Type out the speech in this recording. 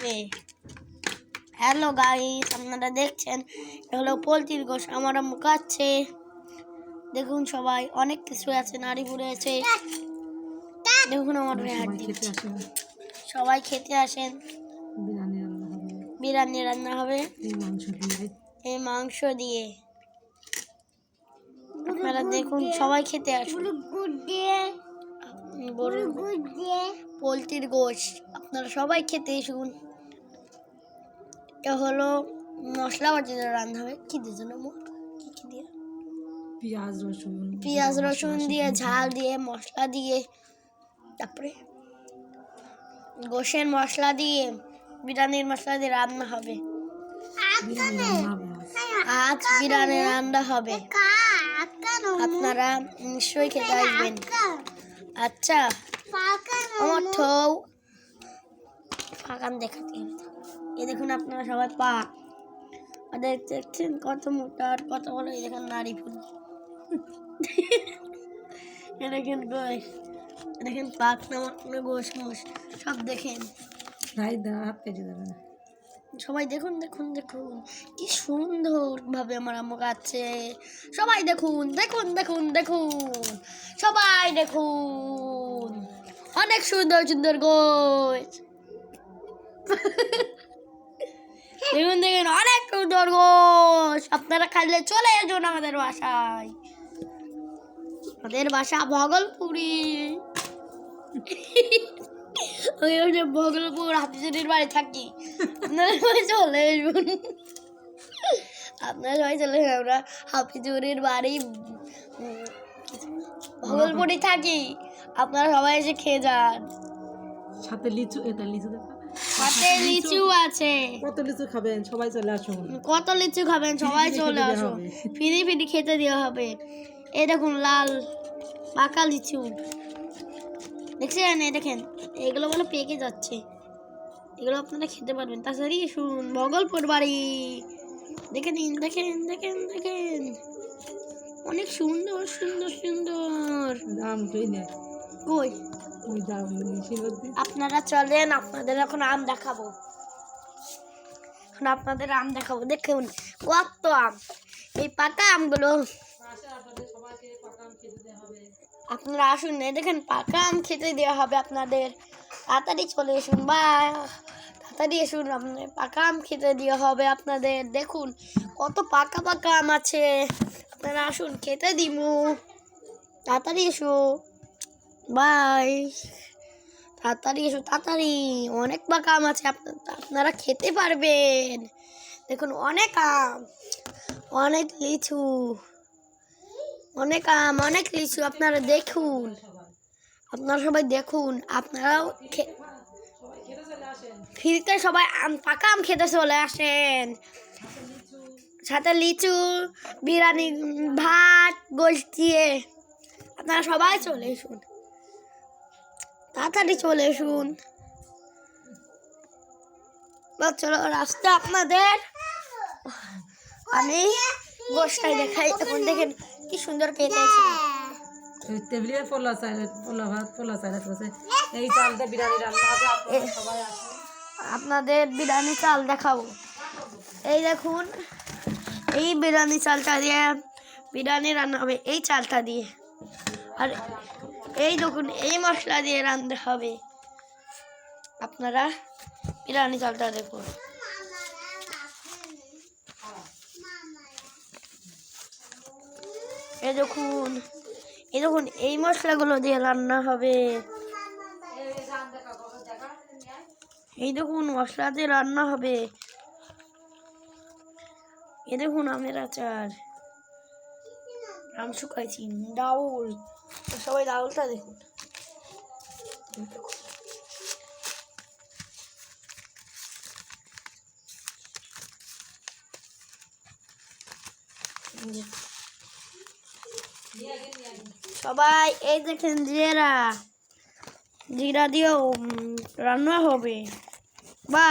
হবে hello guys আপনারা দেখছেন? এটা হলো পোলট্রির গোশ আমার আম্মু কাচ্ছে দেখুন সবাই অনেক কিছু আছে নারীপুরে আছে দেখুন আমার হাত সবাই খেতে দিচ্ছে। সবাই খেতে আসেন। বিরিয়ানি রান্না হবে। এই মাংস দিয়ে। আপনারা দেখুন সবাই খেতে আসুন। গরুর পোলট্রির গোশ আপনারা সবাই খেতে আসুন। এটা হলো মশলা বাটিতে রান্না হবে। কি দিয়েছে না কি কি দিয়ে? পেঁয়াজ রসুন পেঁয়াজ রসুন দিয়ে ঝাল দিয়ে মশলা দিয়ে তারপরে গোশের মশলা দিয়ে বিরিয়ানির মশলা দিয়ে রান্না হবে। আজ। আজ বিরিয়ানি রান্না হবে। আপনারা নিশ্চয়ই খেতে আসবেন। আচ্ছা আমার ঠৌ ফাঁকান দেখাতে হবে। এই দেখুন আপনারা সবাই পা। দেখছেন কত মোটা আর কত বড় এই দেখেন নারী ফুল। এ দেখেন এ দেখেন পাক নামক গোশ মোশ সব দেখেন। রাই দা কেটে যাবে না সবাই দেখুন দেখুন দেখুন কি সুন্দর ভাবে আমার আম্মু কাচ্ছে সবাই দেখুন দেখুন দেখুন দেখুন সবাই দেখুন। অনেক সুন্দর সুন্দর গোছ দেখুন দেখুন অনেক গোছ আপনারা খাইলে চলে আসুন আমাদের বাসায়। আমাদের বাসা ভগলপুরি ওই যে ভগলপুর হাতিজুরির বাড়ি থাকি। আপনারা সবাই চলে আসুন। আপনারা সবাই চলে আমরা হাফিজুরির বাড়ি ভগলপুরি থাকি। আপনারা সবাই এসে খেয়ে যান। সাথে লিচু, এটা লিচু দেখা। সাথে লিচু আছে। কত লিচু খাবেন? সবাই চলে আসুন। কত লিচু খাবেন? সবাই ফিরি চলে আসুন। ফিরি ফিরি খেতে দেওয়া হবে। এই দেখুন লাল পাকা লিচু। দেখছেন? এই দেখেন এগুলো বলে পেকে যাচ্ছে। এগুলো আপনারা খেতে পারবেন। তাছাড়া শুন ভগলপুর বাড়ি। দেখে নিন দেখেন দেখেন দেখেন অনেক সুন্দর সুন্দর সুন্দর। দাম তুই নে। কই? আপনারা চলেন আপনাদের এখন আম দেখাবো। এখন আপনাদের আম দেখাবো দেখুন কত আম। এই পাকা আমগুলো। আপনারা আসুন এই দেখেন পাকা আম খেতে দেওয়া হবে আপনাদের। তাড়াতাড়ি চলে আসুন বা তাড়াতাড়ি আসুন আপনাদের পাকা আম খেতে দেওয়া হবে আপনাদের। দেখুন কত পাকা পাকা আম আছে। আপনারা আসুন খেতে দিমু। তাড়াতাড়ি এসো। বাই। তাড়াতাড়ি এসো, তাড়াতাড়ি। অনেক পাকা আম আছে আপনা- আপনারা খেতে পারবেন। দেখুন, অনেক আম, অনেক লিচু, অনেক আম, অনেক লিচু, আপনারা দেখুন। আপনারা সবাই দেখুন, আপনারাও ফ্রিতে সবাই আম, পাকা আম খেতে চলে আসেন। সাথে লিচু, বিরিয়ানি, ভাত গোশ দিয়ে আপনারা সবাই চলে এসুন। তাড়াতাড়ি চলে আসুন। চলো রাস্তা আপনাদের। আমি গোষ্ঠায় দেখাই। এখন দেখেন কি সুন্দর খেতেছে টেবিলে পোলা চাল পোলা ভাত পোলা চাল আছে। এই চালটা বিরিয়ানি রান্না হবে আপনারা সবাই আসুন। আপনাদের বিরিয়ানি চাল দেখাবো। এই দেখুন এই বিরিয়ানি চালটা দিয়ে বিরিয়ানি রান্না হবে এই চালটা দিয়ে। আর এই দেখুন, এই মশলা দিয়ে রান্না হবে। আপনারা বিরিয়ানি চালটা দেখুন। এই দেখুন এই দেখুন, এই মশলাগুলো দিয়ে রান্না হবে। এই দেখুন, মশলা দিয়ে রান্না হবে। এ দেখুন আমের আচার। আম শুকাইছি, ডাউল। সবাই ডাউলটা দেখুন এই দেখুন। এই যে। সবাই এই দেখেন জিরা জিরা দিয়েও উম, রান্না হবে বা